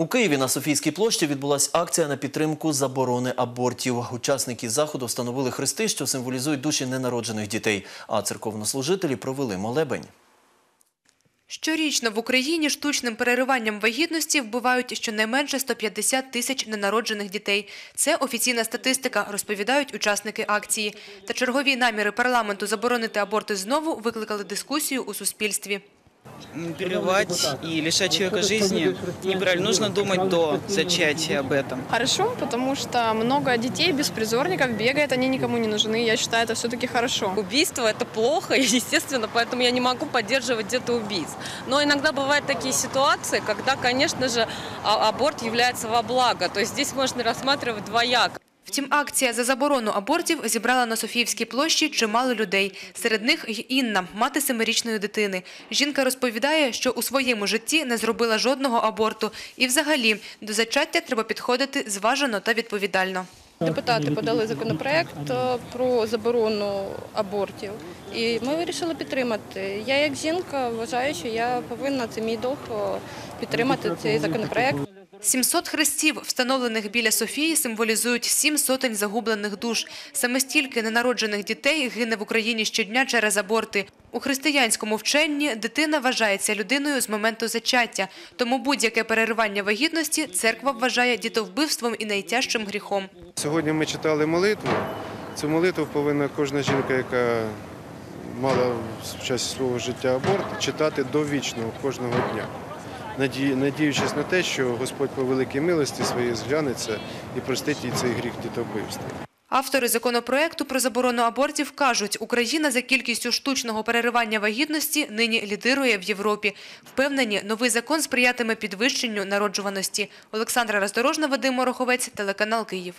У Києві на Софійській площі відбулася акція на підтримку заборони абортів. Учасники заходу встановили хрести, що символізують душі ненароджених дітей, а церковнослужителі провели молебень. Щорічно в Україні штучним перериванням вагітності вбивають щонайменше 150 тисяч ненароджених дітей. Це офіційна статистика, розповідають учасники акції. Та чергові наміри парламенту заборонити аборти знову викликали дискусію у суспільстві. Прерывать и лишать человека жизни неправильно. Нужно думать до зачатия об этом. Хорошо, потому что много детей беспризорников бегает, они никому не нужны. Я считаю, это все-таки хорошо. Убийство это плохо, и, естественно, поэтому я не могу поддерживать где-то убийц. Но иногда бывают такие ситуации, когда, конечно же, а- аборт является во благо. То есть здесь можно рассматривать двояко. Втім, акція за заборону абортів зібрала на Софіївській площі чимало людей. Серед них й Інна, мати семирічної дитини. Жінка розповідає, що у своєму житті не зробила жодного аборту. І взагалі до зачаття треба підходити зважено та відповідально. Депутати подали законопроект е, про заборону абортів, і ми вирішили підтримати. Я, як жінка, вважаю, що я повинна це мій долг е, підтримати цей законопроект. 700 хрестів, встановлених біля Софії, символізують сім сотень загублених душ. Саме стільки ненароджених дітей гине в Україні щодня через аборти. У християнському вченні дитина вважається людиною з моменту зачаття, тому будь-яке переривання вагітності церква вважає дітовбивством і найтяжчим гріхом. Сьогодні ми читали молитву. Цю молитву повинна кожна жінка, яка мала в часі свого життя аборт, читати довічно кожного дня, надіючись на те, що Господь по великій милості своїй зглянеться і простить їй цей гріх дітовбивства. Автори законопроекту про заборону абортів кажуть, Україна за кількістю штучного переривання вагітності нині лідирує в Європі. Впевнені, новий закон сприятиме підвищенню народжуваності. Олександра Роздорожна, Вадим Мороховець, телеканал Київ.